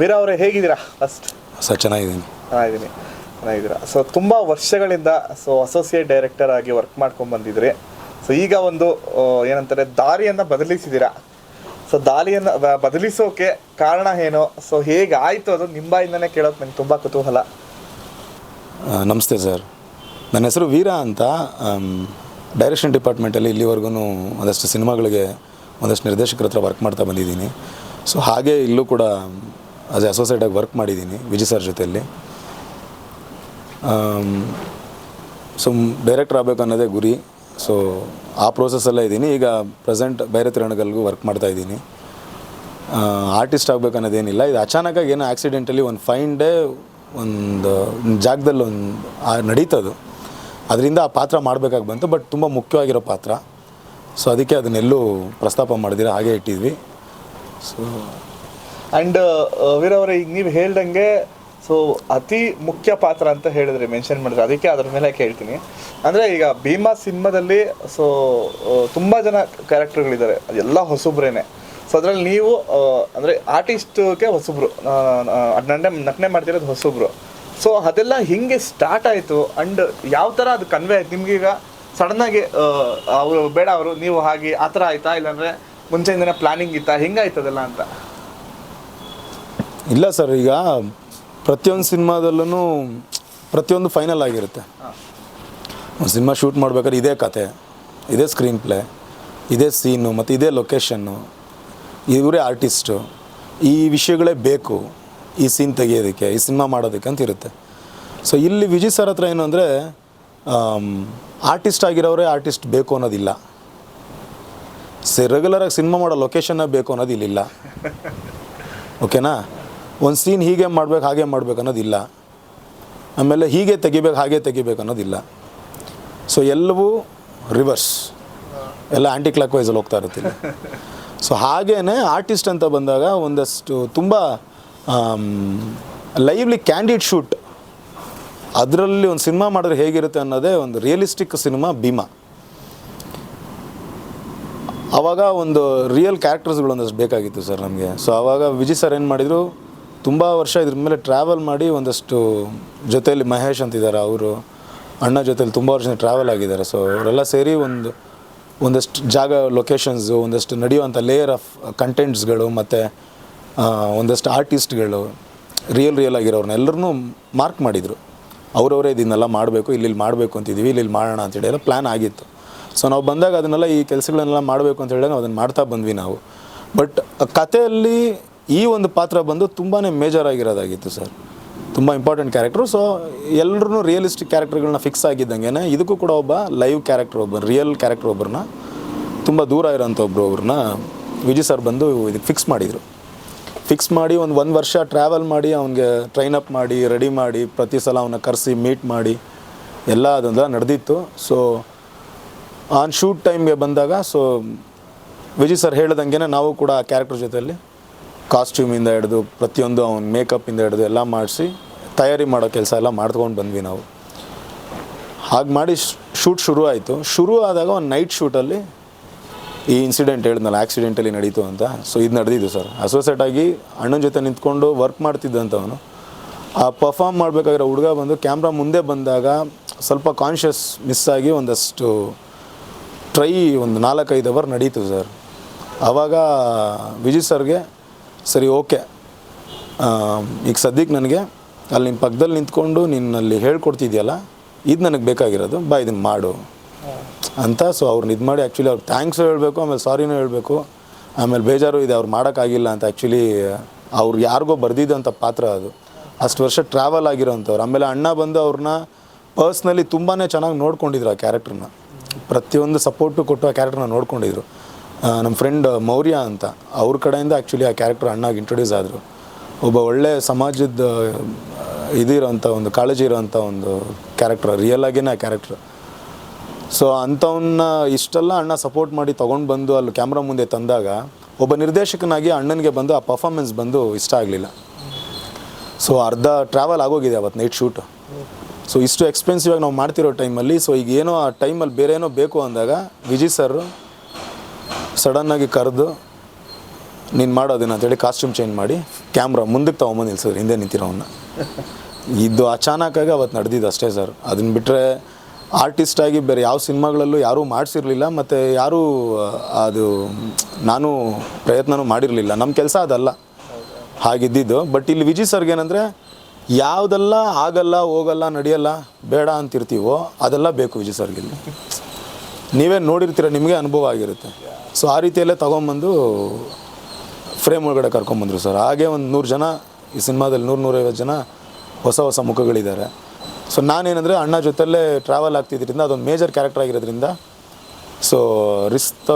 ವೀರ ಅವರೇ ಹೇಗಿದ್ದೀರಾ? First sir ಚೆನ್ನಾಗಿದ್ದೀನಿ. ಚೆನ್ನಾಗಿದ್ದೀನಿ. ಚೆನ್ನಾಗಿದ್ದೀರಾ? ಸೊ ತುಂಬ ವರ್ಷಗಳಿಂದ ಸೊ ಅಸೋಸಿಯೇಟ್ ಡೈರೆಕ್ಟರ್ ಆಗಿ ವರ್ಕ್ ಮಾಡ್ಕೊಂಡು ಬಂದಿದ್ರಿ. ಸೊ ಈಗ ಒಂದು ಏನಂತಾರೆ ದಾರಿಯನ್ನು ಬದಲಿಸಿದ್ದೀರಾ? ಸೊ ದಾರಿಯನ್ನು ಬದಲಿಸೋಕೆ ಕಾರಣ ಏನು? ಸೊ ಹೇಗೆ ಆಯಿತು ಅದು? ನಿಮ್ಮ ಬಾಯಿಂದನೇ ಕೇಳೋಕೆ ನಂಗೆ ತುಂಬ ಕುತೂಹಲ. ನಮಸ್ತೆ ಸರ್. ನನ್ನ ಹೆಸರು ವೀರ ಅಂತ. ಡೈರೆಕ್ಷನ್ ಡಿಪಾರ್ಟ್ಮೆಂಟಲ್ಲಿ ಇಲ್ಲಿವರೆಗೂ ಒಂದಷ್ಟು ಸಿನಿಮಾಗಳಿಗೆ ಒಂದಷ್ಟು ನಿರ್ದೇಶಕರ ಹತ್ರ ವರ್ಕ್ ಮಾಡ್ತಾ ಬಂದಿದ್ದೀನಿ. ಸೊ ಹಾಗೆ ಇಲ್ಲೂ ಕೂಡ ಆಸ್ ಎ ಅಸೋಸಿಯೇಟಾಗಿ ವರ್ಕ್ ಮಾಡಿದ್ದೀನಿ ವಿಜಯ್ ಸರ್ ಜೊತೆಯಲ್ಲಿ. ಸೊ ಡೈರೆಕ್ಟರ್ ಆಗಬೇಕು ಅನ್ನೋದೇ ಗುರಿ. ಸೊ ಆ ಪ್ರೋಸೆಸ್ಸಲ್ಲೇ ಇದ್ದೀನಿ. ಈಗ ಪ್ರೆಸೆಂಟ್ ಬೇರೆ ತಿರಣಗಲ್ಗೂ ವರ್ಕ್ ಮಾಡ್ತಾ ಇದ್ದೀನಿ. ಆರ್ಟಿಸ್ಟ್ ಆಗಬೇಕು ಅನ್ನೋದೇನಿಲ್ಲ. ಇದು ಅಚಾನಕಾಗಿ ಏನೋ ಆ್ಯಕ್ಸಿಡೆಂಟಲಿ ಒಂದು ಫೈನ್ ಡೇ ಒಂದು ಜಾಗದಲ್ಲಿ ಒಂದು ನಡೀತದು. ಅದರಿಂದ ಆ ಪಾತ್ರ ಮಾಡಬೇಕಾಗಿ ಬಂತು ಬಟ್ ತುಂಬ ಮುಖ್ಯವಾಗಿರೋ ಪಾತ್ರ. ಸೊ ಅದಕ್ಕೆ ಅದನ್ನೆಲ್ಲೂ ಪ್ರಸ್ತಾಪ ಮಾಡಿದಿರ, ಹಾಗೆ ಇಟ್ಟಿದ್ವಿ. ಸೊ ಆ್ಯಂಡ್ ವೀರ ಅವರೇ, ಈಗ ನೀವು ಹೇಳ್ದಂಗೆ ಸೊ ಅತಿ ಮುಖ್ಯ ಪಾತ್ರ ಅಂತ ಹೇಳಿದ್ರಿ ಮೆನ್ಷನ್ ಮಾಡಿದ್ರೆ, ಅದಕ್ಕೆ ಅದ್ರ ಮೇಲೆ ಕೇಳ್ತೀನಿ. ಅಂದರೆ ಈಗ ಭೀಮಾ ಸಿನಿಮಾದಲ್ಲಿ ಸೊ ತುಂಬ ಜನ ಕ್ಯಾರೆಕ್ಟರ್ಗಳಿದ್ದಾರೆ ಅದೆಲ್ಲ ಹೊಸಬ್ರೇನೆ. ಸೊ ಅದರಲ್ಲಿ ನೀವು ಅಂದ್ರೆ ಆರ್ಟಿಸ್ಟ್ಗೆ ಹೊಸಬ್ರು. ನಟನೆ ನಟನೆ ಮಾಡ್ತಿರೋದು ಹೊಸಬ್ರು. ಸೊ ಅದೆಲ್ಲ ಹಿಂಗೆ ಸ್ಟಾರ್ಟ್ ಆಯಿತು ಅಂಡ್ ಯಾವ ಥರ ಅದು ಕನ್ವೆ ಆಯ್ತು? ನಿಮ್ಗೀಗ ಸಡನ್ನಾಗಿ ಅವರು, ಬೇಡ, ಅವರು, ನೀವು ಹಾಗೆ, ಆ ಥರ ಆಯ್ತಾ? ಇಲ್ಲಾಂದರೆ ಮುಂಚೆಯಿಂದನೇ ಪ್ಲಾನಿಂಗ್ ಇತ್ತಾ? ಹಿಂಗಾಯ್ತದಲ್ಲ ಅಂತ. ಇಲ್ಲ ಸರ್ ಈಗ ಪ್ರತಿಯೊಂದು ಸಿನಿಮಾದಲ್ಲೂ ಪ್ರತಿಯೊಂದು ಫೈನಲ್ ಆಗಿರುತ್ತೆ. ಒಂದು ಸಿನಿಮಾ ಶೂಟ್ ಮಾಡ್ಬೇಕಾದ್ರೆ ಇದೇ ಕತೆ ಇದೇ ಸ್ಕ್ರೀನ್ ಪ್ಲೇ ಇದೇ ಸೀನು ಮತ್ತು ಇದೇ ಲೊಕೇಶನ್ನು ಇವರೇ ಆರ್ಟಿಸ್ಟು ಈ ವಿಷಯಗಳೇ ಬೇಕು ಈ ಸೀನ್ ತೆಗೆಯೋದಕ್ಕೆ ಈ ಸಿನಿಮಾ ಮಾಡೋದಕ್ಕೆ ಅಂತ ಇರುತ್ತೆ. ಸೊ ಇಲ್ಲಿ ವಿಜಯ್ ಸರ್ ಹತ್ರ ಏನು ಅಂದರೆ ಆರ್ಟಿಸ್ಟ್ ಆಗಿರೋರೇ ಆರ್ಟಿಸ್ಟ್ ಬೇಕು ಅನ್ನೋದಿಲ್ಲ. ಸಿ ರೆಗ್ಯುಲರಾಗಿ ಸಿನಿಮಾ ಮಾಡೋ ಲೊಕೇಶನ್ನೇ ಬೇಕು ಅನ್ನೋದು ಇಲ್ಲಿಲ್ಲ ಓಕೆನಾ ಒಂದು ಸೀನ್ ಹೀಗೆ ಮಾಡ್ಬೇಕು, ಹಾಗೆ ಮಾಡ್ಬೇಕು ಅನ್ನೋದಿಲ್ಲ. ಆಮೇಲೆ ಹೀಗೆ ತೆಗಿಬೇಕು, ಹಾಗೆ ತೆಗಿಬೇಕು ಅನ್ನೋದಿಲ್ಲ. ಸೊ ಎಲ್ಲವೂ ರಿವರ್ಸ್ ಎಲ್ಲ ಆ್ಯಂಟಿ ಕ್ಲಾಕ್ ವೈಸಲ್ಲಿ ಹೋಗ್ತಾ ಇರ್ತೀನಿ. ಸೊ ಹಾಗೇ ಆರ್ಟಿಸ್ಟ್ ಅಂತ ಬಂದಾಗ ಒಂದಷ್ಟು ತುಂಬ ಲೈವ್ಲಿ ಕ್ಯಾಂಡಿಡ್ ಶೂಟ್ ಅದರಲ್ಲಿ ಒಂದು ಸಿನಿಮಾ ಮಾಡಿದ್ರೆ ಹೇಗಿರುತ್ತೆ ಅನ್ನೋದೇ ಒಂದು ರಿಯಲಿಸ್ಟಿಕ್ ಸಿನಿಮಾ ಭೀಮಾ. ಆವಾಗ ಒಂದು ರಿಯಲ್ ಕ್ಯಾರೆಕ್ಟರ್ಸ್ಗಳು ಒಂದಷ್ಟು ಬೇಕಾಗಿತ್ತು ಸರ್ ನಮಗೆ. ಸೊ ಆವಾಗ ವಿಜಯ್ ಸರ್ ಏನು ಮಾಡಿದರು ತುಂಬ ವರ್ಷ ಇದ್ರ ಮೇಲೆ ಟ್ರಾವೆಲ್ ಮಾಡಿ ಒಂದಷ್ಟು ಜೊತೆಯಲ್ಲಿ ಮಹೇಶ್ ಅಂತಿದ್ದಾರೆ ಅವರು. ಅಣ್ಣ ಜೊತೆಲಿ ತುಂಬ ವರ್ಷ ಟ್ರಾವೆಲ್ ಆಗಿದ್ದಾರೆ. ಸೊ ಅವರೆಲ್ಲ ಸೇರಿ ಒಂದು, ಒಂದಷ್ಟು ಜಾಗ ಲೊಕೇಶನ್ಸು ಒಂದಷ್ಟು ನಡೆಯುವಂಥ ಲೇಯರ್ ಆಫ್ ಕಂಟೆಂಟ್ಸ್ಗಳು ಮತ್ತು ಒಂದಷ್ಟು ಆರ್ಟಿಸ್ಟ್ಗಳು ರಿಯಲ್ ರಿಯಲ್ ಆಗಿರೋರನ್ನ ಎಲ್ಲರನ್ನೂ ಮಾರ್ಕ್ ಮಾಡಿದರು. ಅವರವರೇ ಇದನ್ನೆಲ್ಲ ಮಾಡಬೇಕು ಇಲ್ಲಿ ಮಾಡಬೇಕು ಅಂತಿದ್ದೀವಿ ಇಲ್ಲಿ ಮಾಡೋಣ ಅಂತೇಳಿ ಎಲ್ಲ ಪ್ಲ್ಯಾನ್ ಆಗಿತ್ತು. ಸೊ ನಾವು ಬಂದಾಗ ಅದನ್ನೆಲ್ಲ ಈ ಕೆಲಸಗಳನ್ನೆಲ್ಲ ಮಾಡಬೇಕು ಅಂತ ನಾವು ಅದನ್ನು ಮಾಡ್ತಾ ಬಂದ್ವಿ ನಾವು. ಬಟ್ ಕಥೆಯಲ್ಲಿ ಈ ಒಂದು ಪಾತ್ರ ಬಂದು ತುಂಬಾ ಮೇಜರ್ ಆಗಿರೋದಾಗಿತ್ತು ಸರ್. ತುಂಬ ಇಂಪಾರ್ಟೆಂಟ್ ಕ್ಯಾರೆಕ್ಟ್ರು ಸೊ ಎಲ್ಲರೂ ರಿಯಲಿಸ್ಟಿಕ್ ಕ್ಯಾರೆಕ್ಟರ್ಗಳನ್ನ ಫಿಕ್ಸ್ ಆಗಿದ್ದಂಗೆ ಇದಕ್ಕೂ ಕೂಡ ಒಬ್ಬ ಲೈವ್ ಕ್ಯಾರೆಕ್ಟರ್ ಒಬ್ಬ ರಿಯಲ್ ಕ್ಯಾರೆಕ್ಟರ್ ಒಬ್ಬರನ್ನ ತುಂಬ ದೂರ ಇರೋಂಥ ಒಬ್ಬರು ಅವ್ರನ್ನ ವಿಜಯ್ ಸರ್ ಬಂದು ಇದಕ್ಕೆ ಫಿಕ್ಸ್ ಮಾಡಿದರು. ಫಿಕ್ಸ್ ಮಾಡಿ ಒಂದು ಒಂದು ವರ್ಷ ಟ್ರಾವೆಲ್ ಮಾಡಿ, ಅವನಿಗೆ ಟ್ರೈನ್ ಅಪ್ ಮಾಡಿ ರೆಡಿ ಮಾಡಿ, ಪ್ರತಿ ಸಲ ಅವನ್ನ ಕರೆಸಿ ಮೀಟ್ ಮಾಡಿ, ಎಲ್ಲ ಅದೊಂದೆಲ್ಲ ನಡೆದಿತ್ತು. ಸೊ ಆನ್ ಶೂಟ್ ಟೈಮ್ಗೆ ಬಂದಾಗ ಸೊ ವಿಜಯ್ ಸರ್ ಹೇಳ್ದಂಗೆ ನಾವು ಕೂಡ ಆ ಕ್ಯಾರೆಕ್ಟರ್ ಜೊತೆಯಲ್ಲಿ ಕಾಸ್ಟ್ಯೂಮಿಂದ ಹಿಡಿದು ಪ್ರತಿಯೊಂದು ಅವ್ನ ಮೇಕಪ್ಪಿಂದ ಹಿಡಿದು ಎಲ್ಲ ಮಾಡಿಸಿ ತಯಾರಿ ಮಾಡೋ ಕೆಲಸ ಎಲ್ಲ ಮಾಡ್ಕೊಂಡು ಬಂದ್ವಿ ನಾವು. ಹಾಗೆ ಮಾಡಿ ಶೂಟ್ ಶುರು ಆಯಿತು. ಶುರು ಆದಾಗ ಒಂದು ನೈಟ್ ಶೂಟಲ್ಲಿ ಈ ಇನ್ಸಿಡೆಂಟ್ ಹೇಳಿದ್ನಲ್ಲ ಆಕ್ಸಿಡೆಂಟಲ್ಲಿ ನಡೀತು ಅಂತ. ಸೊ ಇದು ನಡೆದಿದ್ದು ಸರ್. ಅಸೋಸಿಯೇಟ್ ಆಗಿ ಅಣ್ಣನ ಜೊತೆ ನಿಂತ್ಕೊಂಡು ವರ್ಕ್ ಮಾಡ್ತಿದ್ದಂಥವನು ಆ ಪರ್ಫಾಮ್ ಮಾಡಬೇಕಾಗಿರೋ ಹುಡುಗ ಬಂದು ಕ್ಯಾಮ್ರಾ ಮುಂದೆ ಬಂದಾಗ ಸ್ವಲ್ಪ ಕಾನ್ಷಿಯಸ್ ಮಿಸ್ ಆಗಿ ಒಂದಷ್ಟು ಟ್ರೈ ಒಂದು ನಾಲ್ಕೈದು ಅವರ್ ನಡೀತು ಸರ್. ಆವಾಗ ವಿಜಯ್ ಸರ್ಗೆ ಸರಿ, ಓಕೆ. ಈಗ ಸದ್ಯಕ್ಕೆ ನನಗೆ ಅಲ್ಲಿ ನಿಮ್ಮ ಪಕ್ಕದಲ್ಲಿ ನಿಂತ್ಕೊಂಡು ನಿನ್ನಲ್ಲಿ ಹೇಳ್ಕೊಡ್ತಿದ್ಯಲ್ಲ, ಇದು ನನಗೆ ಬೇಕಾಗಿರೋದು, ಬಾ ಇದನ್ನು ಮಾಡು. ಅಂತ ಸೊ ಅವ್ರನ್ನ ಇದು ಮಾಡಿ ಆ್ಯಕ್ಚುಲಿ ಅವ್ರು ಥ್ಯಾಂಕ್ಸು ಹೇಳಬೇಕು, ಆಮೇಲೆ ಸಾರಿನೂ ಹೇಳಬೇಕು. ಆಮೇಲೆ ಬೇಜಾರು ಇದೆ, ಅವ್ರು ಮಾಡೋಕ್ಕಾಗಿಲ್ಲ ಅಂತ ಆ್ಯಕ್ಚುಲಿ ಅವ್ರು ಯಾರಿಗೋ ಬರೆದಿದ್ದಂಥ ಪಾತ್ರ ಅದು. ಅಷ್ಟು ವರ್ಷ ಟ್ರಾವೆಲ್ ಆಗಿರೋಂಥವ್ರು. ಆಮೇಲೆ ಅಣ್ಣ ಬಂದು ಅವ್ರನ್ನ ಪರ್ಸ್ನಲಿ ತುಂಬಾ ಚೆನ್ನಾಗಿ ನೋಡ್ಕೊಂಡಿದ್ರು ಆ ಕ್ಯಾರೆಕ್ಟ್ರನ್ನ ಪ್ರತಿಯೊಂದು ಸಪೋರ್ಟು ಕೊಟ್ಟು ಆ ಕ್ಯಾರೆಕ್ಟ್ರನ್ನ ನೋಡ್ಕೊಂಡಿದ್ರು. ನಮ್ಮ ಫ್ರೆಂಡ್ ಮೌರ್ಯ ಅಂತ. ಅವ್ರ ಕಡೆಯಿಂದ ಆ್ಯಕ್ಚುಲಿ ಆ ಕ್ಯಾರೆಕ್ಟರ್ ಅಣ್ಣಾಗಿ ಇಂಟ್ರೊಡ್ಯೂಸ್ ಆದರು. ಒಬ್ಬ ಒಳ್ಳೆ ಸಮಾಜದ ಇದಿರೋಂಥ ಒಂದು ಕಾಳಜಿ ಇರೋಂಥ ಒಂದು ಕ್ಯಾರೆಕ್ಟ್ರ್ ರಿಯಲ್ ಆಗಿನೇ ಆ ಕ್ಯಾರೆಕ್ಟ್ರ್ ಸೊ ಅಂಥವನ್ನ ಇಷ್ಟೆಲ್ಲ ಅಣ್ಣ ಸಪೋರ್ಟ್ ಮಾಡಿ ತೊಗೊಂಡು ಬಂದು ಅಲ್ಲಿ ಕ್ಯಾಮ್ರಾ ಮುಂದೆ ತಂದಾಗ ಒಬ್ಬ ನಿರ್ದೇಶಕನಾಗಿ ಅಣ್ಣನಿಗೆ ಬಂದು ಆ ಪರ್ಫಾರ್ಮೆನ್ಸ್ ಬಂದು ಇಷ್ಟ ಆಗಲಿಲ್ಲ. ಸೊ ಅರ್ಧ ಟ್ರಾವೆಲ್ ಆಗೋಗಿದೆ ಅವತ್ತು ನೈಟ್ ಶೂಟ್ ಸೊ ಇಷ್ಟು ಎಕ್ಸ್ಪೆನ್ಸಿವ್ ಆಗಿ ನಾವು ಮಾಡ್ತಿರೋ ಟೈಮಲ್ಲಿ ಸೊ ಈಗ ಏನೋ ಆ ಟೈಮಲ್ಲಿ ಬೇರೆ ಏನೋ ಬೇಕು ಅಂದಾಗ ವಿಜಿ ಸರ್ ಸಡನ್ನಾಗಿ ಕರೆದು, ನೀನು ಮಾಡೋದೇನು ಅಂತೇಳಿ ಕಾಸ್ಟ್ಯೂಮ್ ಚೇಂಜ್ ಮಾಡಿ ಕ್ಯಾಮ್ರಾ ಮುಂದಕ್ಕೆ ತೊಗೊಂಬಂದು ನಿಲ್ಸಿದ್ರು, ಹಿಂದೆ ನಿಂತಿರೋವನ್ನ ಇದು ಅಚಾನಕ್ಕಾಗಿ ಅವತ್ತು ನಡೆದಿದ್ದು ಅಷ್ಟೇ ಸರ್. ಅದನ್ನ ಬಿಟ್ಟರೆ ಆರ್ಟಿಸ್ಟಾಗಿ ಬೇರೆ ಯಾವ ಸಿನಿಮಾಗಳಲ್ಲೂ ಯಾರೂ ಮಾಡಿಸಿರಲಿಲ್ಲ, ಮತ್ತು ಯಾರೂ ಅದು, ನಾನು ಪ್ರಯತ್ನವೂ ಮಾಡಿರಲಿಲ್ಲ. ನಮ್ಮ ಕೆಲಸ ಅದಲ್ಲ. ಹಾಗಿದ್ದಿದ್ದು. ಬಟ್ ಇಲ್ಲಿ ವಿಜಯ್ ಸರ್ಗೆ ಏನಂದರೆ, ಯಾವುದೆಲ್ಲ ಆಗಲ್ಲ, ಹೋಗಲ್ಲ, ನಡೆಯಲ್ಲ, ಬೇಡ ಅಂತಿರ್ತೀವೋ, ಅದೆಲ್ಲ ಬೇಕು ವಿಜಿ ಸರ್ಗೆ ಇಲ್ಲಿ. ನೀವೇ ನೋಡಿರ್ತೀರ, ನಿಮಗೆ ಅನುಭವ ಆಗಿರುತ್ತೆ. ಸೊ ಆ ರೀತಿಯಲ್ಲೇ ತೊಗೊಂಬಂದು ಫ್ರೇಮ್ ಒಳಗಡೆ ಕರ್ಕೊಂಬಂದರು ಸರ್ ಹಾಗೆ ಒಂದು ನೂರು ಜನ, ಈ ಸಿನಿಮಾದಲ್ಲಿ ನೂರು ನೂರೈವತ್ತು ಜನ ಹೊಸ ಹೊಸ ಮುಖಗಳಿದ್ದಾರೆ. ಸೊ ನಾನೇನಂದರೆ ಅಣ್ಣ ಜೊತೆಲ್ಲೇ ಟ್ರಾವೆಲ್ ಆಗ್ತಿದ್ದರಿಂದ ಅದೊಂದು ಮೇಜರ್ ಕ್ಯಾರೆಕ್ಟರ್ ಆಗಿರೋದ್ರಿಂದ ಸೊ ರಿಸ್ಕ್,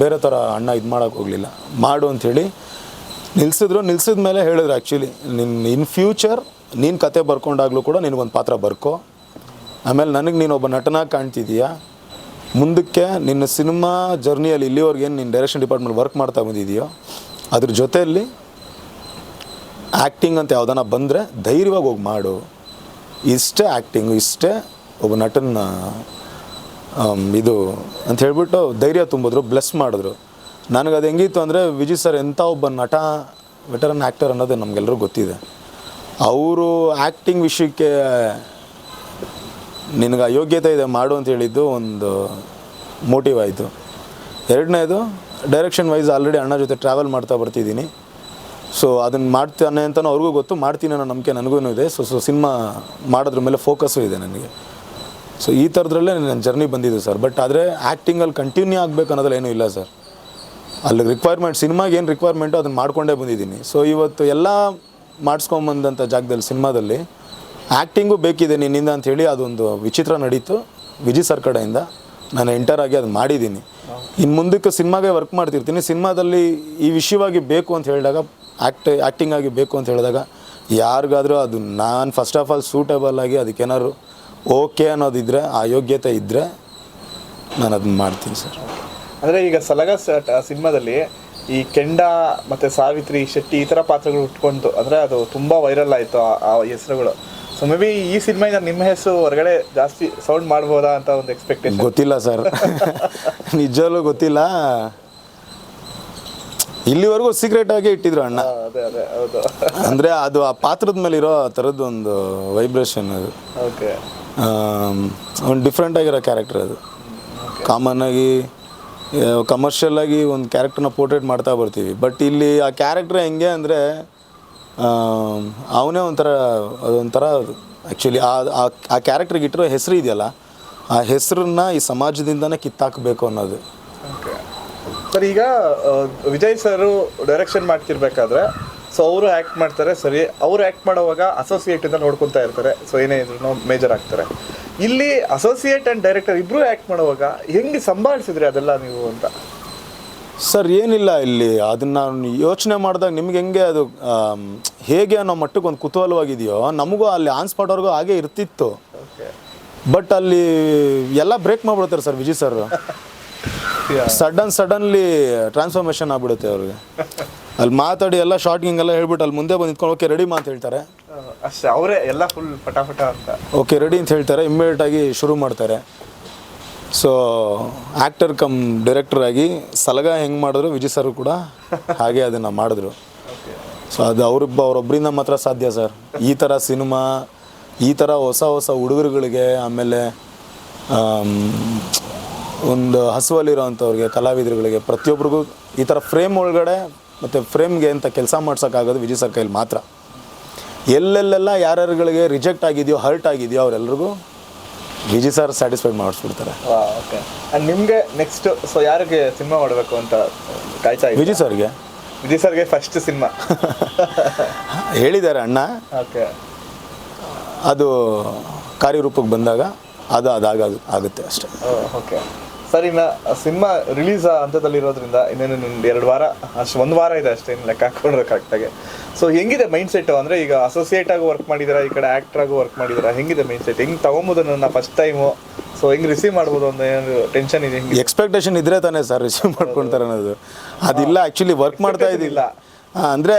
ಬೇರೆ ಥರ ಅಣ್ಣ ಇದು ಮಾಡೋಕೆ ಹೋಗಲಿಲ್ಲ. ಮಾಡು ಅಂಥೇಳಿ ನಿಲ್ಸಿದ್ರು. ನಿಲ್ಸಿದ ಮೇಲೆ ಹೇಳಿದ್ರು ಆ್ಯಕ್ಚುಲಿ ನಿನ್ನ ಇನ್ ಫ್ಯೂಚರ್ ನೀನು ಕತೆ ಬರ್ಕೊಂಡಾಗಲೂ ಕೂಡ ನಿನಗೊಂದು ಪಾತ್ರ ಬರ್ಕೋ. ಆಮೇಲೆ ನನಗೆ ನೀನೊಬ್ಬ ನಟನಾಗಿ ಕಾಣ್ತಿದೀಯಾ? ಮುಂದಕ್ಕೆ ನಿನ್ನ ಸಿನಿಮಾ ಜರ್ನಿಯಲ್ಲಿ ಇಲ್ಲಿವರೆಗೆ ಏನು ನೀನು ಡೈರೆಕ್ಷನ್ ಡಿಪಾರ್ಟ್ಮೆಂಟ್ ವರ್ಕ್ ಮಾಡ್ತಾ ಬಂದಿದೆಯೋ, ಅದ್ರ ಜೊತೆಯಲ್ಲಿ ಆ್ಯಕ್ಟಿಂಗ್ ಅಂತ ಯಾವ್ದಾನ ಬಂದರೆ ಧೈರ್ಯವಾಗಿ ಹೋಗಿ ಮಾಡು. ಇಷ್ಟೇ ಆ್ಯಕ್ಟಿಂಗು ಇಷ್ಟೇ ಒಬ್ಬ ನಟನ ಇದು ಅಂತ ಹೇಳ್ಬಿಟ್ಟು ಧೈರ್ಯ ತುಂಬಿದ್ರು ಬ್ಲೆಸ್ ಮಾಡಿದ್ರು. ನನಗೆ ಅದು ಹೆಂಗಿತ್ತು ಅಂದರೆ ವಿಜಯ್ ಸರ್ ಎಂಥ ಒಬ್ಬ ನಟ ವೆಟರನ್ ಆ್ಯಕ್ಟರ್ ಅನ್ನೋದು ನಮಗೆಲ್ಲರೂ ಗೊತ್ತಿದೆ. ಅವರು ಆ್ಯಕ್ಟಿಂಗ್ ವಿಷಯಕ್ಕೆ ನಿನಗೆ ಯೋಗ್ಯತೆ ಇದೆ ಮಾಡು ಅಂತ ಹೇಳಿದ್ದು ಒಂದು ಮೋಟಿವ್ ಆಯಿತು. ಎರಡನೇದು ಡೈರೆಕ್ಷನ್ ವೈಸ್ ಆಲ್ರೆಡಿ ಅಣ್ಣ ಜೊತೆ ಟ್ರಾವೆಲ್ ಮಾಡ್ತಾ ಬರ್ತಿದ್ದೀನಿ. ಸೊ ಅದನ್ನು ಮಾಡ್ತಾನೆ ಅಂತಲೂ ಅವ್ರಿಗೂ ಗೊತ್ತು. ಮಾಡ್ತೀನಿ ಅನ್ನೋ ನಂಬಿಕೆ ನನಗೂ ಇದೆ. ಸೊ ಸೊ ಸಿನಿಮಾ ಮಾಡೋದ್ರ ಮೇಲೆ ಫೋಕಸ್ಸು ಇದೆ ನನಗೆ. ಸೊ ಈ ಥರದ್ರಲ್ಲೇ ನನ್ನ ಜರ್ನಿ ಬಂದಿದ್ದು ಸರ್ ಬಟ್ ಆದರೆ ಆ್ಯಕ್ಟಿಂಗಲ್ಲಿ ಕಂಟಿನ್ಯೂ ಆಗಬೇಕು ಅನ್ನೋದ್ರಲ್ಲಿ ಏನೂ ಇಲ್ಲ ಸರ್ ಅಲ್ಲಿ ರಿಕ್ವೈರ್ಮೆಂಟ್ ಸಿನಿಮಾಗೆ ಏನು ರಿಕ್ವೈರ್ಮೆಂಟು ಅದನ್ನು ಮಾಡ್ಕೊಂಡೇ ಬಂದಿದ್ದೀನಿ. ಸೊ ಇವತ್ತು ಎಲ್ಲ ಮಾಡಿಸ್ಕೊಂಬಂದಂಥ ಜಾಗದಲ್ಲಿ ಸಿನಿಮಾದಲ್ಲಿ ಆ್ಯಕ್ಟಿಂಗು ಬೇಕಿದೆ ನಿನ್ನಿಂದ ಅಂಥೇಳಿ ಅದೊಂದು ವಿಚಿತ್ರ ನಡೀತು. ವಿಜಯ್ ಸರ್ ಕಡೆಯಿಂದ ನಾನು ಎಂಟರ್ ಆಗಿ ಅದು ಮಾಡಿದ್ದೀನಿ. ಇನ್ನು ಮುಂದಕ್ಕೆ ಸಿನಿಮಾಗೆ ವರ್ಕ್ ಮಾಡ್ತಿರ್ತೀನಿ. ಸಿನಿಮಾದಲ್ಲಿ ಈ ವಿಷಯವಾಗಿ ಬೇಕು ಅಂತ ಹೇಳಿದಾಗ ಆ್ಯಕ್ಟ್ ಆ್ಯಕ್ಟಿಂಗ್ ಆಗಿ ಬೇಕು ಅಂತ ಹೇಳಿದಾಗ ಯಾರಿಗಾದರೂ ಅದು ನಾನು ಫಸ್ಟ್ ಆಫ್ ಆಲ್ ಸೂಟೇಬಲ್ ಆಗಿ ಅದಕ್ಕೇನಾದ್ರು ಓಕೆ ಅನ್ನೋದಿದ್ರೆ ಆ ಯೋಗ್ಯತೆ ಇದ್ದರೆ ನಾನು ಅದನ್ನ ಮಾಡ್ತೀನಿ ಸರ್. ಅಂದರೆ ಈಗ ಸಲಗ ಸಿನಿಮಾದಲ್ಲಿ ಈ ಕೆಂಡ ಮತ್ತೆ ಸಾವಿತ್ರಿ ಶೆಟ್ಟಿ ಈ ಥರ ಪಾತ್ರಗಳು ಉಟ್ಕೊಂಡು, ಅಂದರೆ ಅದು ತುಂಬ ವೈರಲ್ ಆಯಿತು ಆ- ಆ ಹೆಸರುಗಳು. ಸೊ ಮೇ ಬಿ ಈ ಸಿನಿಮಾಯಿಂದ ನಿಮ್ಮ ಹೆಸರು ಹೊರಗಡೆ ಜಾಸ್ತಿ ಸೌಂಡ್ ಮಾಡ್ಬೋದಾ ಅಂತ ಒಂದು ಎಕ್ಸ್ಪೆಕ್ಟೇಷನ್ ಗೊತ್ತಿಲ್ಲ ಸರ್. ನಿಜವಲ್ಲೂ ಗೊತ್ತಿಲ್ಲ. ಇಲ್ಲಿವರೆಗೂ ಸೀಕ್ರೆಟ್ ಆಗಿ ಇಟ್ಟಿದ್ರು ಅಣ್ಣ. ಅದೇ ಅದೇ ಹೌದು. ಅಂದರೆ ಅದು ಆ ಪಾತ್ರದ ಮೇಲೆ ಇರೋ ತರದ ಥರದ್ದು ಒಂದು ವೈಬ್ರೇಷನ್ ಅದು. ಓಕೆ. ಒಂದು ಡಿಫ್ರೆಂಟ್ ಆಗಿರೋ ಕ್ಯಾರೆಕ್ಟರ್ ಅದು. ಕಾಮನ್ ಆಗಿ ಕಮರ್ಷಿಯಲ್ ಆಗಿ ಒಂದು ಕ್ಯಾರೆಕ್ಟರ್ನ ಪೋರ್ಟ್ರೇಟ್ ಮಾಡ್ತಾ ಬರ್ತೀವಿ. ಬಟ್ ಇಲ್ಲಿ ಆ ಕ್ಯಾರೆಕ್ಟರ್ ಹೆಂಗೆ ಅಂದರೆ ಅವನೇ ಒಂಥರ, ಅದೊಂಥರ ಆ್ಯಕ್ಚುಲಿ ಆ, ಆ- ಕ್ಯಾರೆಕ್ಟ್ರಿಗೆ ಇಟ್ಟಿರೋ ಹೆಸರು ಇದೆಯಲ್ಲ, ಆ ಹೆಸರನ್ನ ಈ ಸಮಾಜದಿಂದನೇ ಕಿತ್ತಾಕಬೇಕು ಅನ್ನೋದು. ಸರ್, ಈಗ ವಿಜಯ್ ಸರ್ ಡೈರೆಕ್ಷನ್ ಮಾಡ್ತಿರ್ಬೇಕಾದ್ರೆ ಸೊ ಅವರು ಆ್ಯಕ್ಟ್ ಮಾಡ್ತಾರೆ, ಸರಿ, ಅವರು ಆ್ಯಕ್ಟ್ ಮಾಡುವಾಗ ಅಸೋಸಿಯೇಟ್ ಇಂದ ನೋಡ್ಕೊತಾ ಇರ್ತಾರೆ ಸೊ ಏನೇ ಇದ್ರು ಮೇಜರ್ ಆಗ್ತಾರೆ. ಇಲ್ಲಿ ಅಸೋಸಿಯೇಟ್ ಆ್ಯಂಡ್ ಡೈರೆಕ್ಟರ್ ಇಬ್ಬರು ಆ್ಯಕ್ಟ್ ಮಾಡುವಾಗ ಹೆಂಗೆ ಸಂಭಾಳಿಸಿದ್ರಿ ಅದೆಲ್ಲ ನೀವು ಅಂತ? ಸರ್ ಏನಿಲ್ಲ ಇಲ್ಲಿ. ಅದನ್ನ ಯೋಚನೆ ಮಾಡಿದಾಗ ನಿಮ್ಗೆ ಹೆಂಗೆ ಅದು ಹೇಗೆ ಅನ್ನೋ ಮಟ್ಟಕ್ಕೆ ಒಂದು ಕುತೂಹಲವಾಗಿದೆಯೋ ನಮಗೂ ಅಲ್ಲಿ ಆನ್ ಸ್ಪಾಟ್ವರೆಗೂ ಹಾಗೆ ಇರ್ತಿತ್ತು. ಬಟ್ ಅಲ್ಲಿ ಎಲ್ಲ ಬ್ರೇಕ್ ಮಾಡ್ಬಿಡ್ತಾರೆ sir Viji sir. Sudden suddenly transformation ಆಗ್ಬಿಡುತ್ತೆ ಅವ್ರಿಗೆ. ಅಲ್ಲಿ ಮಾತಾಡಿ ಎಲ್ಲ ಶಾರ್ಟ್ ಎಲ್ಲ ಹೇಳ್ಬಿಟ್ಟು ಅಲ್ಲಿ ಮುಂದೆ ಬಂದು ನಿಂತ್ಕೊಂಡು ಓಕೆ ರೆಡಿ ಮಾ ಅಂತ ಹೇಳ್ತಾರೆ. ಅಷ್ಟೇ ಅವರೇ ಎಲ್ಲ ಫುಲ್ ಪಟಾಫಟ ಅಂತ. ಓಕೆ ರೆಡಿ ಅಂತ ಹೇಳ್ತಾರೆ. ಇಮ್ಮಿಡಿಯೇಟ್ ಆಗಿ ಶುರು ಮಾಡ್ತಾರೆ. ಸೊ ಆ್ಯಕ್ಟರ್ ಕಮ್ ಡೈರೆಕ್ಟರ್ ಆಗಿ ಸಲಗ ಹೆಂಗೆ ಮಾಡಿದ್ರು ವಿಜಯ್ ಸರ್ ಕೂಡ ಹಾಗೆ ಅದನ್ನು ಮಾಡಿದ್ರು. ಸೊ ಅದು ಅವ್ರೊಬ್ಬ ಅವರೊಬ್ಬರಿಂದ ಮಾತ್ರ ಸಾಧ್ಯ ಸರ್ ಈ ಥರ ಸಿನಿಮಾ ಈ ಥರ ಹೊಸ ಹೊಸ ಹುಡುಗರುಗಳಿಗೆ ಆಮೇಲೆ ಆಮ್, ಒಂದು ಹಸುವಲ್ಲಿರೋವಂಥವ್ರಿಗೆ ಕಲಾವಿದರುಗಳಿಗೆ ಪ್ರತಿಯೊಬ್ಬರಿಗೂ ಈ ಥರ ಫ್ರೇಮ್ ಒಳಗಡೆ ಮತ್ತು ಫ್ರೇಮ್ಗೆ ಅಂತ ಕೆಲಸ ಮಾಡ್ಸೋಕ್ಕಾಗೋದು ವಿಜಯ್ ಸರ್ ಕೈಲಿ ಮಾತ್ರ. ಎಲ್ಲೆಲ್ಲೆಲ್ಲ ಯಾರ್ಯಾರುಗಳಿಗೆ ರಿಜೆಕ್ಟ್ ಆಗಿದೆಯೋ ಹರ್ಟ್ ಆಗಿದೆಯೋ ಅವರೆಲ್ಲರಿಗೂ ವಿಜಯ್ ಸರ್ ಸ್ಯಾಟಿಸ್ಫೈ ಮಾಡಿಸ್ಬಿಡ್ತಾರೆ. ಓಕೆ. ಅಂಡ್ ನಿಮಗೆ ನೆಕ್ಸ್ಟ್ ಸೊ ಯಾರಿಗೆ ಸಿನಿಮಾ ಮಾಡಬೇಕು ಅಂತ ಕಾಯ್ತಾ ವಿಜಿ ಸರ್ಗೆ. ವಿಜಿ ಸರ್ಗೆ ಫಸ್ಟ್ ಸಿನಿಮಾ ಹೇಳಿದ್ದಾರೆ ಅಣ್ಣ. ಓಕೆ. ಅದು ಕಾರ್ಯರೂಪಕ್ಕೆ ಬಂದಾಗ ಅದು ಅದಾಗ ಆಗುತ್ತೆ ಅಷ್ಟೇ. ಓಕೆ. ಸರ್ ಇನ್ನು ಸಿನಿಮಾ ರಿಲೀಸ್ ಹಂತದಲ್ಲಿರೋದ್ರಿಂದ ಇನ್ನೇನು ನಿಮ್ದು ಎರಡು ವಾರ ಅಷ್ಟು ಒಂದು ವಾರ ಇದೆ ಅಷ್ಟೇ ಇನ್ನು ಲೆಕ್ಕ ಹಾಕೊಂಡ್ರೆ ಕರೆಕ್ಟಾಗಿ ಸೊ ಹೆಂಗಿದೆ ಮೈಂಡ್ ಸೆಟ್ ಅಂದರೆ ಈಗ ಅಸೋಸಿಯೇಟ್ ಆಗಿ ವರ್ಕ್ ಮಾಡಿದ್ದೀರಾ ಈ ಕಡೆ ಆಕ್ಟರ್ ಆಗಿ ವರ್ಕ್ ಮಾಡಿದ್ದೀರಾ ಹೆಂಗಿದೆ ಮೈಂಡ್ ಸೆಟ್ ಹೆಂಗೆ ತಗೊಂಬೋದು ನನ್ನ ಫಸ್ಟ್ ಟೈಮು ಸೊ ಹೆಂಗೆ ರಿಸೀವ್ ಮಾಡ್ಬೋದು ಅಂತ ಏನಾದ್ರು ಟೆನ್ಷನ್ ಇದೆ ಹೆಂಗೆ ಎಕ್ಸ್ಪೆಕ್ಟೇಷನ್ ಇದ್ರೆ ತಾನೇ ಸರ್ ರಿಸೀವ್ ಮಾಡ್ಕೊಳ್ತಾರೆ ಅನ್ನೋದು. ಅದಿಲ್ಲ ಆ್ಯಕ್ಚುಲಿ ವರ್ಕ್ ಮಾಡ್ತಾ ಇದ್ದಿಲ್ಲ ಅಂದರೆ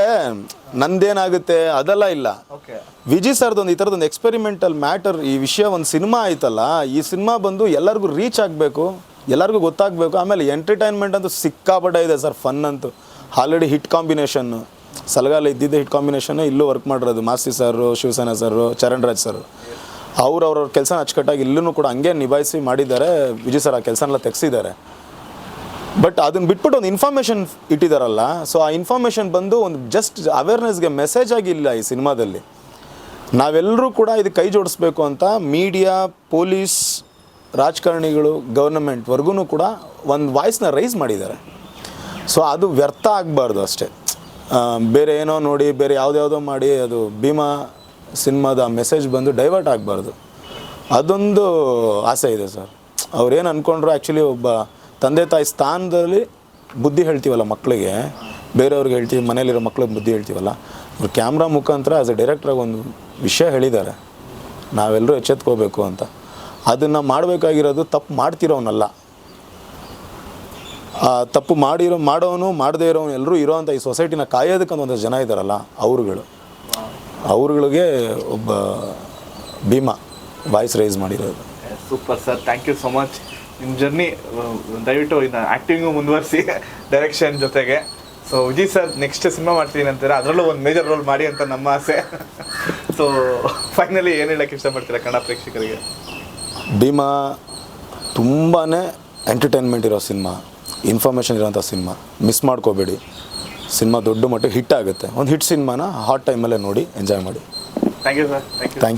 ನಂದೇನಾಗುತ್ತೆ ಅದೆಲ್ಲ ಇಲ್ಲ. ಓಕೆ ಸರ್ ಸರ್ದೊಂದು ಈ ಥರದೊಂದು ಎಕ್ಸ್ಪೆರಿಮೆಂಟಲ್ ಮ್ಯಾಟರ್ ಈ ವಿಷಯ ಒಂದು ಸಿನಿಮಾ ಆಯ್ತಲ್ಲ ಈ ಸಿನಿಮಾ ಬಂದು ಎಲ್ಲರಿಗೂ ರೀಚ್ ಆಗಬೇಕು. ಎಲ್ಲರಿಗೂ ಗೊತ್ತಾಗಬೇಕು. ಆಮೇಲೆ ಎಂಟರ್ಟೈನ್ಮೆಂಟ್ ಅಂತೂ ಸಿಕ್ಕಾಪಟ್ಟೆ ಇದೆ ಸರ್ ಫನ್ ಅಂತೂ. ಆಲ್ರೆಡಿ ಹಿಟ್ ಕಾಂಬಿನೇಷನ್ನು ಸಲಗಾಲ ಇದ್ದಿದ್ದ ಹಿಟ್ ಕಾಂಬಿನೇಷನ್ನು ಇಲ್ಲೂ ವರ್ಕ್ ಮಾಡಿರೋದು. Masti sir Shivasena sir Charan Raj sir ಅವ್ರು ಅವ್ರವ್ರ ಕೆಲಸ ಅಚ್ಚುಕಟ್ಟಾಗಿ ಇಲ್ಲೂ ಕೂಡ ಹಂಗೆ ನಿಭಾಯಿಸಿ ಮಾಡಿದ್ದಾರೆ. ವಿಜಯ್ ಸರ್ ಆ ಕೆಲಸನೆಲ್ಲ ತೆಗೆಸಿದ್ದಾರೆ. ಬಟ್ ಅದನ್ನ ಬಿಟ್ಬಿಟ್ಟು ಒಂದು ಇನ್ಫಾರ್ಮೇಷನ್ ಇಟ್ಟಿದ್ದಾರಲ್ಲ ಸೊ ಆ ಇನ್ಫಾರ್ಮೇಷನ್ ಬಂದು ಒಂದು ಜಸ್ಟ್ ಅವೇರ್ನೆಸ್ಗೆ ಮೆಸೇಜ್ ಆಗಿಲ್ಲ ಈ ಸಿನಿಮಾದಲ್ಲಿ. ನಾವೆಲ್ಲರೂ ಕೂಡ ಇದು ಕೈ ಜೋಡಿಸ್ಬೇಕು ಅಂತ ಮೀಡಿಯಾ ಪೊಲೀಸ್ ರಾಜಕಾರಣಿಗಳು ಗೌರ್ನಮೆಂಟ್ವರೆಗೂ ಕೂಡ ಒಂದು ವಾಯ್ಸ್ನ ರೈಸ್ ಮಾಡಿದ್ದಾರೆ. ಸೊ ಅದು ವ್ಯರ್ಥ ಆಗಬಾರ್ದು ಅಷ್ಟೇ. ಬೇರೆ ಏನೋ ನೋಡಿ, ಬೇರೆ ಯಾವುದ್ಯಾವುದೋ ಮಾಡಿ ಅದು ಭೀಮಾ ಸಿನಿಮಾದ ಮೆಸೇಜ್ ಬಂದು ಡೈವರ್ಟ್ ಆಗಬಾರ್ದು. ಅದೊಂದು ಆಸೆ ಇದೆ ಸರ್. ಅವ್ರೇನು ಅಂದ್ಕೊಂಡ್ರು ಆ್ಯಕ್ಚುಲಿ ಒಬ್ಬ ತಂದೆ ತಾಯಿ ಸ್ಥಾನದಲ್ಲಿ ಬುದ್ಧಿ ಹೇಳ್ತೀವಲ್ಲ ಮಕ್ಕಳಿಗೆ ಬೇರೆಯವ್ರಿಗೆ ಹೇಳ್ತೀವಿ ಮನೇಲಿರೋ ಮಕ್ಳಿಗೆ ಬುದ್ಧಿ ಹೇಳ್ತೀವಲ್ಲ, ಅವ್ರು ಕ್ಯಾಮ್ರಾ ಮುಖಾಂತರ ಆಸ್ ಎ ಡೈರೆಕ್ಟ್ರಾಗಿ ಒಂದು ವಿಷಯ ಹೇಳಿದ್ದಾರೆ. ನಾವೆಲ್ಲರೂ ಎಚ್ಚೆತ್ಕೋಬೇಕು ಅಂತ. ಅದನ್ನು ಮಾಡಬೇಕಾಗಿರೋದು ತಪ್ಪು ಮಾಡ್ತಿರೋನಲ್ಲ. ತಪ್ಪು ಮಾಡಿರೋ, ಮಾಡೋನು, ಮಾಡದೇ ಇರೋನು ಎಲ್ಲರೂ ಇರೋವಂಥ ಈ ಸೊಸೈಟಿನ ಕಾಯೋದಕ್ಕಂತ ಒಂದಷ್ಟು ಜನ ಇದ್ದಾರಲ್ಲ ಅವ್ರುಗಳು. ಅವ್ರುಗಳಿಗೆ ಒಬ್ಬ ಭೀಮಾ ವಾಯ್ಸ್ ರೈಸ್ ಮಾಡಿರೋದು. Super sir thank you so much ನಿಮ್ಮ ಜರ್ನಿ ದಯವಿಟ್ಟು ಇನ್ನು ಆ್ಯಕ್ಟಿಂಗು ಮುಂದುವರಿಸಿ ಡೈರೆಕ್ಷನ್ ಜೊತೆಗೆ. So Vijay sir next cinema ಮಾಡ್ತೀನಿ ಅಂತಾರೆ? ಅದರಲ್ಲೂ ಒಂದು ಮೇಜರ್ ರೋಲ್ ಮಾಡಿ ಅಂತ ನಮ್ಮ ಆಸೆ. ಸೊ ಫೈನಲಿ ಏನು ಹೇಳಕ್ಕೆ ಇಷ್ಟಪಡ್ತೀರಾ ಕನ್ನಡ ಪ್ರೇಕ್ಷಕರಿಗೆ? ಭೀಮಾ ತುಂಬಾ ಎಂಟರ್ಟೈನ್ಮೆಂಟ್ ಇರೋ ಸಿನಿಮಾ ಇನ್ಫಾರ್ಮೇಷನ್ ಇರೋಂಥ ಸಿನಿಮಾ. ಮಿಸ್ ಮಾಡ್ಕೋಬೇಡಿ. ಸಿನಿಮಾ ದೊಡ್ಡ ಮಟ್ಟಿಗೆ ಹಿಟ್ ಆಗುತ್ತೆ. ಒಂದು ಹಿಟ್ ಸಿನಿಮಾನ ಹಾಟ್ ಟೈಮಲ್ಲೇ ನೋಡಿ ಎಂಜಾಯ್ ಮಾಡಿ. Thank you sir thank you